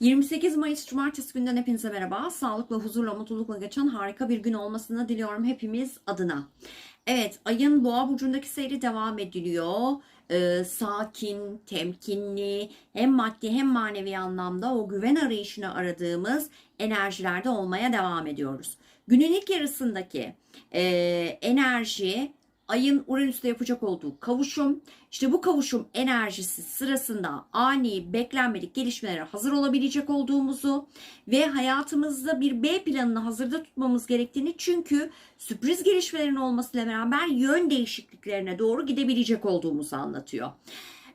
28 Mayıs Cumartesi günden hepinize merhaba. Sağlıkla, huzurla, mutlulukla geçen harika bir gün olmasını diliyorum hepimiz adına. Evet, ayın boğa burcundaki seyri devam ediliyor. Ee, sakin, temkinli, hem maddi hem manevi anlamda o güven arayışını aradığımız enerjilerde olmaya devam ediyoruz. Günün ilk yarısındaki e, enerji ayın Uranüs'te yapacak olduğu kavuşum. İşte bu kavuşum enerjisi sırasında ani beklenmedik gelişmelere hazır olabilecek olduğumuzu ve hayatımızda bir B planını hazırda tutmamız gerektiğini çünkü sürpriz gelişmelerin olmasıyla beraber yön değişikliklerine doğru gidebilecek olduğumuzu anlatıyor.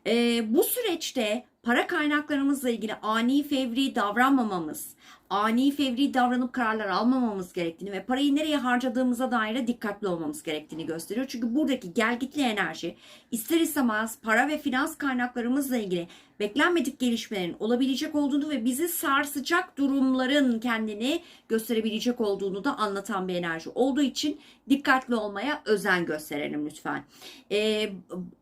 Ee, bu süreçte para kaynaklarımızla ilgili ani fevri davranmamamız, ani fevri davranıp kararlar almamamız gerektiğini ve parayı nereye harcadığımıza dair dikkatli olmamız gerektiğini gösteriyor. Çünkü buradaki gelgitli enerji ister istemez para ve finans kaynaklarımızla ilgili beklenmedik gelişmelerin olabilecek olduğunu ve bizi sarsacak durumların kendini gösterebilecek olduğunu da anlatan bir enerji olduğu için dikkatli olmaya özen gösterelim lütfen. Ee,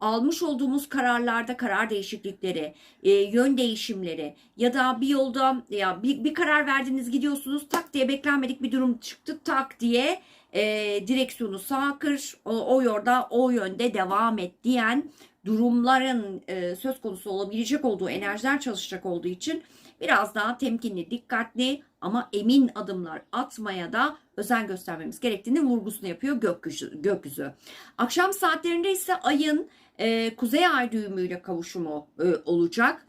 almış olduğumuz kararlarda karar değişiklikleri, e, yön değişimleri ya da bir yolda ya bir, bir karar verdiniz gidiyorsunuz tak diye beklenmedik bir durum çıktı tak diye e, direksiyonu sağa kır o, o yolda o yönde devam et diyen durumların e, söz konusu olabilecek olduğu enerjiler çalışacak olduğu için biraz daha temkinli, dikkatli ama emin adımlar atmaya da özen göstermemiz gerektiğini vurgusunu yapıyor gökyüzü. gökyüzü. Akşam saatlerinde ise ayın e, kuzey ay düğümüyle kavuşumu e, olacak.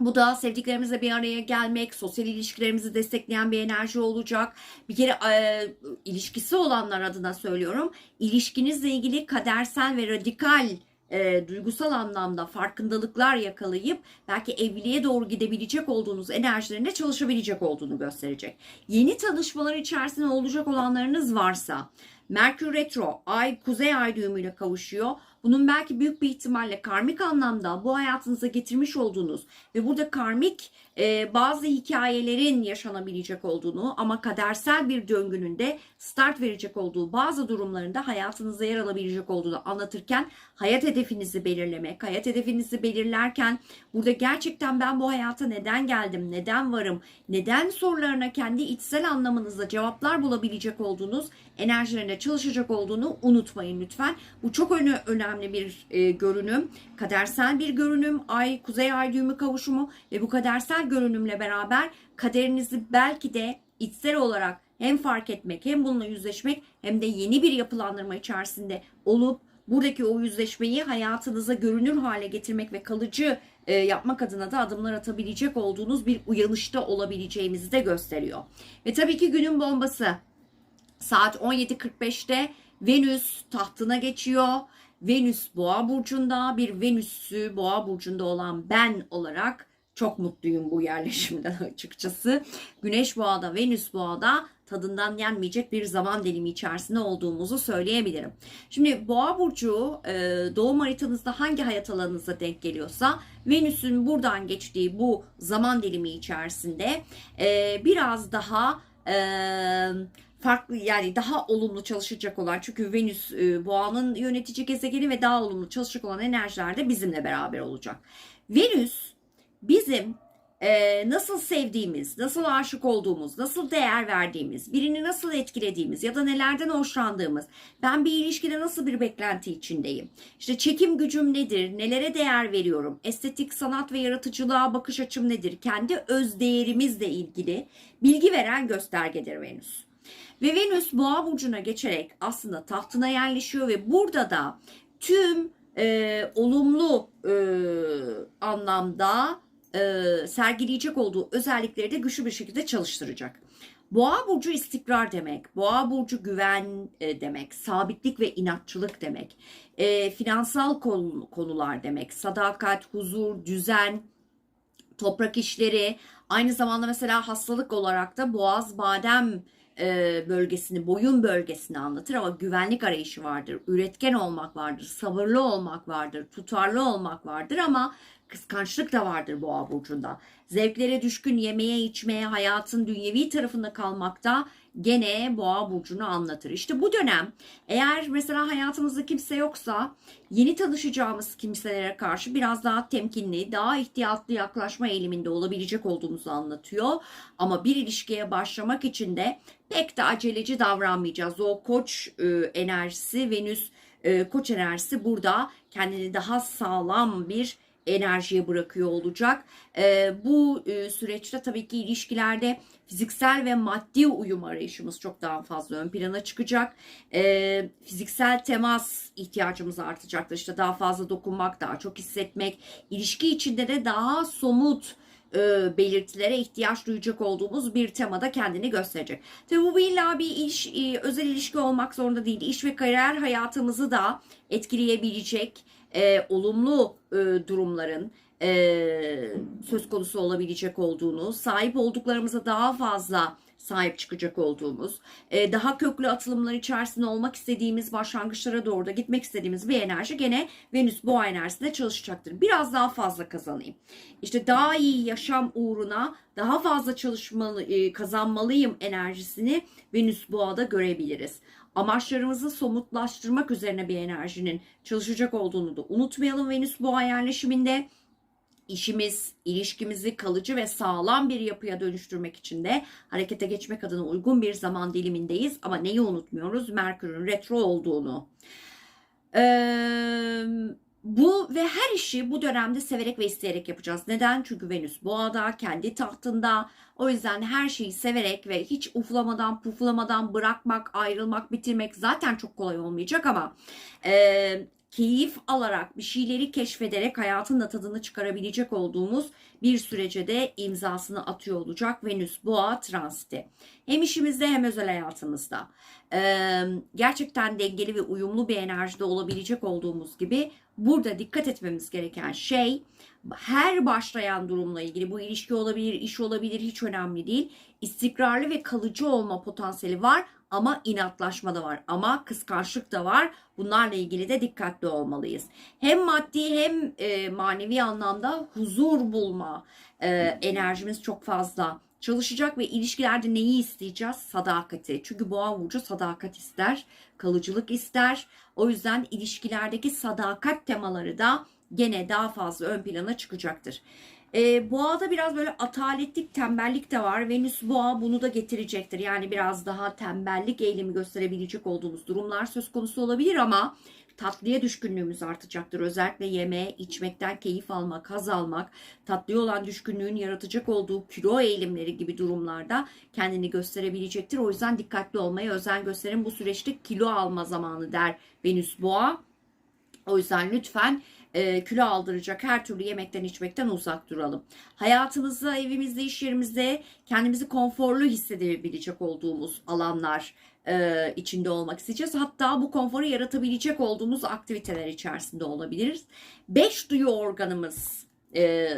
Bu da sevdiklerimizle bir araya gelmek, sosyal ilişkilerimizi destekleyen bir enerji olacak. Bir kere e, ilişkisi olanlar adına söylüyorum. İlişkinizle ilgili kadersel ve radikal e, duygusal anlamda farkındalıklar yakalayıp belki evliliğe doğru gidebilecek olduğunuz enerjilerinde çalışabilecek olduğunu gösterecek. Yeni tanışmalar içerisinde olacak olanlarınız varsa Merkür Retro, Ay Kuzey Ay düğümüyle kavuşuyor. Bunun belki büyük bir ihtimalle karmik anlamda bu hayatınıza getirmiş olduğunuz ve burada karmik e, bazı hikayelerin yaşanabilecek olduğunu ama kadersel bir döngünün de start verecek olduğu bazı durumlarında hayatınızda yer alabilecek olduğunu anlatırken hayat hedefinizi belirlemek, hayat hedefinizi belirlerken burada gerçekten ben bu hayata neden geldim, neden varım, neden sorularına kendi içsel anlamınızda cevaplar bulabilecek olduğunuz enerjilerinde çalışacak olduğunu unutmayın lütfen. Bu çok öne- önemli bir e, görünüm. Kadersel bir görünüm. Ay, kuzey ay düğümü kavuşumu ve bu kadersel görünümle beraber kaderinizi belki de içsel olarak hem fark etmek hem bununla yüzleşmek hem de yeni bir yapılandırma içerisinde olup buradaki o yüzleşmeyi hayatınıza görünür hale getirmek ve kalıcı e, yapmak adına da adımlar atabilecek olduğunuz bir uyanışta olabileceğimizi de gösteriyor. Ve tabii ki günün bombası saat 17.45'te Venüs tahtına geçiyor. Venüs Boğa burcunda bir Venüs'ü Boğa burcunda olan ben olarak çok mutluyum bu yerleşimden açıkçası. Güneş Boğa'da, Venüs Boğa'da tadından yenmeyecek bir zaman dilimi içerisinde olduğumuzu söyleyebilirim. Şimdi Boğa burcu e, doğum haritanızda hangi hayat alanınıza denk geliyorsa Venüs'ün buradan geçtiği bu zaman dilimi içerisinde e, biraz daha e, farklı yani daha olumlu çalışacak olan çünkü Venüs boğanın yönetici gezegeni ve daha olumlu çalışacak olan enerjiler de bizimle beraber olacak. Venüs bizim e, nasıl sevdiğimiz, nasıl aşık olduğumuz, nasıl değer verdiğimiz, birini nasıl etkilediğimiz ya da nelerden hoşlandığımız, ben bir ilişkide nasıl bir beklenti içindeyim, işte çekim gücüm nedir, nelere değer veriyorum, estetik, sanat ve yaratıcılığa bakış açım nedir, kendi öz değerimizle ilgili bilgi veren göstergedir Venüs. Ve Venüs boğa burcuna geçerek aslında tahtına yerleşiyor ve burada da tüm e, olumlu e, anlamda e, sergileyecek olduğu özellikleri de güçlü bir şekilde çalıştıracak. Boğa burcu istikrar demek, boğa burcu güven e, demek, sabitlik ve inatçılık demek, e, finansal konu- konular demek, sadakat, huzur, düzen, toprak işleri, aynı zamanda mesela hastalık olarak da boğaz, badem e, bölgesini, boyun bölgesini anlatır ama güvenlik arayışı vardır, üretken olmak vardır, sabırlı olmak vardır, tutarlı olmak vardır ama kıskançlık da vardır boğa burcunda. Zevklere düşkün, yemeye, içmeye, hayatın dünyevi tarafında kalmakta gene boğa burcunu anlatır. İşte bu dönem eğer mesela hayatımızda kimse yoksa yeni tanışacağımız kimselere karşı biraz daha temkinli, daha ihtiyatlı yaklaşma eğiliminde olabilecek olduğumuzu anlatıyor. Ama bir ilişkiye başlamak için de pek de aceleci davranmayacağız. O koç e, enerjisi, Venüs e, koç enerjisi burada kendini daha sağlam bir enerjiye bırakıyor olacak. E, bu e, süreçte tabii ki ilişkilerde fiziksel ve maddi uyum arayışımız çok daha fazla ön plana çıkacak. E, fiziksel temas ihtiyacımız artacaktır. İşte daha fazla dokunmak, daha çok hissetmek, ilişki içinde de daha somut e, belirtilere ihtiyaç duyacak olduğumuz bir temada kendini gösterecek. Tabii bu illa bir iş, e, özel ilişki olmak zorunda değil. İş ve kariyer hayatımızı da etkileyebilecek e, olumlu e, durumların e, söz konusu olabilecek olduğunu, sahip olduklarımıza daha fazla sahip çıkacak olduğumuz, e, daha köklü atılımlar içerisinde olmak istediğimiz başlangıçlara doğru da gitmek istediğimiz bir enerji gene Venüs boğa enerjisinde çalışacaktır. Biraz daha fazla kazanayım. İşte daha iyi yaşam uğruna daha fazla çalışmalı, e, kazanmalıyım enerjisini Venüs boğada görebiliriz. Amaçlarımızı somutlaştırmak üzerine bir enerjinin çalışacak olduğunu da unutmayalım Venüs boğa yerleşiminde işimiz, ilişkimizi kalıcı ve sağlam bir yapıya dönüştürmek için de harekete geçmek adına uygun bir zaman dilimindeyiz. Ama neyi unutmuyoruz? Merkür'ün retro olduğunu. Ee, bu ve her işi bu dönemde severek ve isteyerek yapacağız. Neden? Çünkü Venüs boğada, kendi tahtında. O yüzden her şeyi severek ve hiç uflamadan, puflamadan bırakmak, ayrılmak, bitirmek zaten çok kolay olmayacak ama e, keyif alarak bir şeyleri keşfederek hayatın da tadını çıkarabilecek olduğumuz bir sürece de imzasını atıyor olacak Venüs Boğa transiti. Hem işimizde hem özel hayatımızda. Ee, gerçekten dengeli ve uyumlu bir enerjide olabilecek olduğumuz gibi burada dikkat etmemiz gereken şey her başlayan durumla ilgili bu ilişki olabilir, iş olabilir hiç önemli değil. İstikrarlı ve kalıcı olma potansiyeli var ama inatlaşma da var ama kıskançlık da var. Bunlarla ilgili de dikkatli olmalıyız. Hem maddi hem e, manevi anlamda huzur bulma e, enerjimiz çok fazla çalışacak ve ilişkilerde neyi isteyeceğiz? Sadakati. Çünkü boğa burcu sadakat ister, kalıcılık ister. O yüzden ilişkilerdeki sadakat temaları da gene daha fazla ön plana çıkacaktır. E, boğada biraz böyle ataletlik, tembellik de var. Venüs boğa bunu da getirecektir. Yani biraz daha tembellik eğilimi gösterebilecek olduğumuz durumlar söz konusu olabilir ama tatlıya düşkünlüğümüz artacaktır. Özellikle yeme, içmekten keyif almak, haz almak, tatlıya olan düşkünlüğün yaratacak olduğu kilo eğilimleri gibi durumlarda kendini gösterebilecektir. O yüzden dikkatli olmaya özen gösterin. Bu süreçte kilo alma zamanı der Venüs boğa. O yüzden lütfen e, kilo aldıracak her türlü yemekten içmekten uzak duralım. Hayatımızda, evimizde, iş yerimizde kendimizi konforlu hissedebilecek olduğumuz alanlar e, içinde olmak isteyeceğiz. Hatta bu konforu yaratabilecek olduğumuz aktiviteler içerisinde olabiliriz. Beş duyu organımız e,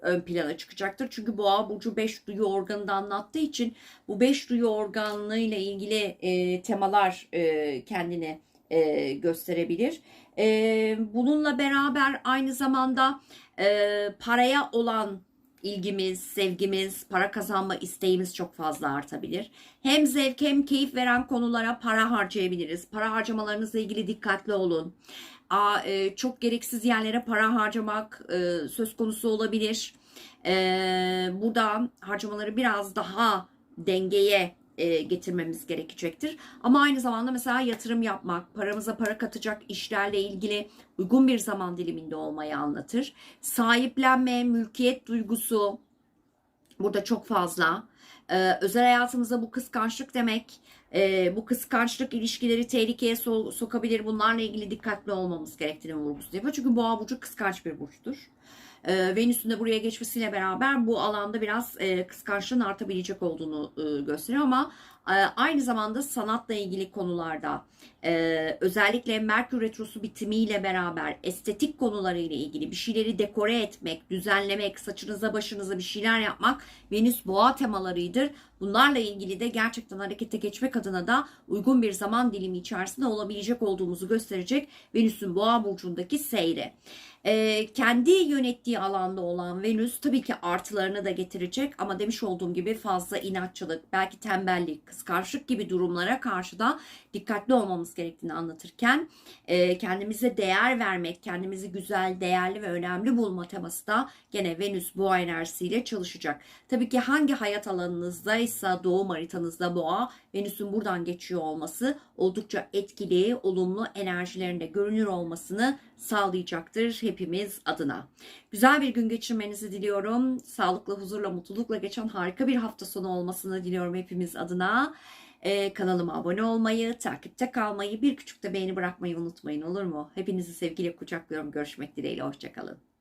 ön plana çıkacaktır. Çünkü boğa burcu 5 duyu organını da anlattığı için bu 5 duyu organıyla ilgili e, temalar e, kendini e, gösterebilir. E, bununla beraber aynı zamanda e, paraya olan ilgimiz, sevgimiz, para kazanma isteğimiz çok fazla artabilir. Hem zevk hem keyif veren konulara para harcayabiliriz. Para harcamalarınızla ilgili dikkatli olun. Aa, e, çok gereksiz yerlere para harcamak e, söz konusu olabilir. E, burada harcamaları biraz daha dengeye e, getirmemiz gerekecektir. Ama aynı zamanda mesela yatırım yapmak, paramıza para katacak işlerle ilgili uygun bir zaman diliminde olmayı anlatır. Sahiplenme, mülkiyet duygusu burada çok fazla. Ee, özel hayatımıza bu kıskançlık demek, e, bu kıskançlık ilişkileri tehlikeye so- sokabilir. Bunlarla ilgili dikkatli olmamız gerektiğini vurgusunu yapıyor. Çünkü boğa burcu kıskanç bir burçtur. Ee, Venüs'ün de buraya geçmesiyle beraber bu alanda biraz e, kıskançlığın artabilecek olduğunu e, gösteriyor ama e, aynı zamanda sanatla ilgili konularda e, özellikle Merkür Retrosu bitimiyle beraber estetik konularıyla ilgili bir şeyleri dekore etmek, düzenlemek, saçınıza başınıza bir şeyler yapmak Venüs boğa temalarıdır. Bunlarla ilgili de gerçekten harekete geçmek adına da uygun bir zaman dilimi içerisinde olabilecek olduğumuzu gösterecek Venüs'ün boğa burcundaki seyri. Ee, kendi yönettiği alanda olan Venüs tabii ki artılarını da getirecek ama demiş olduğum gibi fazla inatçılık, belki tembellik, kıskançlık gibi durumlara karşı da dikkatli olmamız gerektiğini anlatırken e, kendimize değer vermek, kendimizi güzel, değerli ve önemli bulma teması da gene Venüs boğa enerjisiyle çalışacak. Tabii ki hangi hayat alanınızdaysa doğum haritanızda boğa, Venüs'ün buradan geçiyor olması oldukça etkili, olumlu enerjilerinde görünür olmasını sağlayacaktır hepimiz adına. Güzel bir gün geçirmenizi diliyorum. Sağlıkla, huzurla, mutlulukla geçen harika bir hafta sonu olmasını diliyorum hepimiz adına. Ee, kanalıma abone olmayı, takipte kalmayı, bir küçük de beğeni bırakmayı unutmayın olur mu? Hepinizi sevgiyle kucaklıyorum. Görüşmek dileğiyle. Hoşçakalın.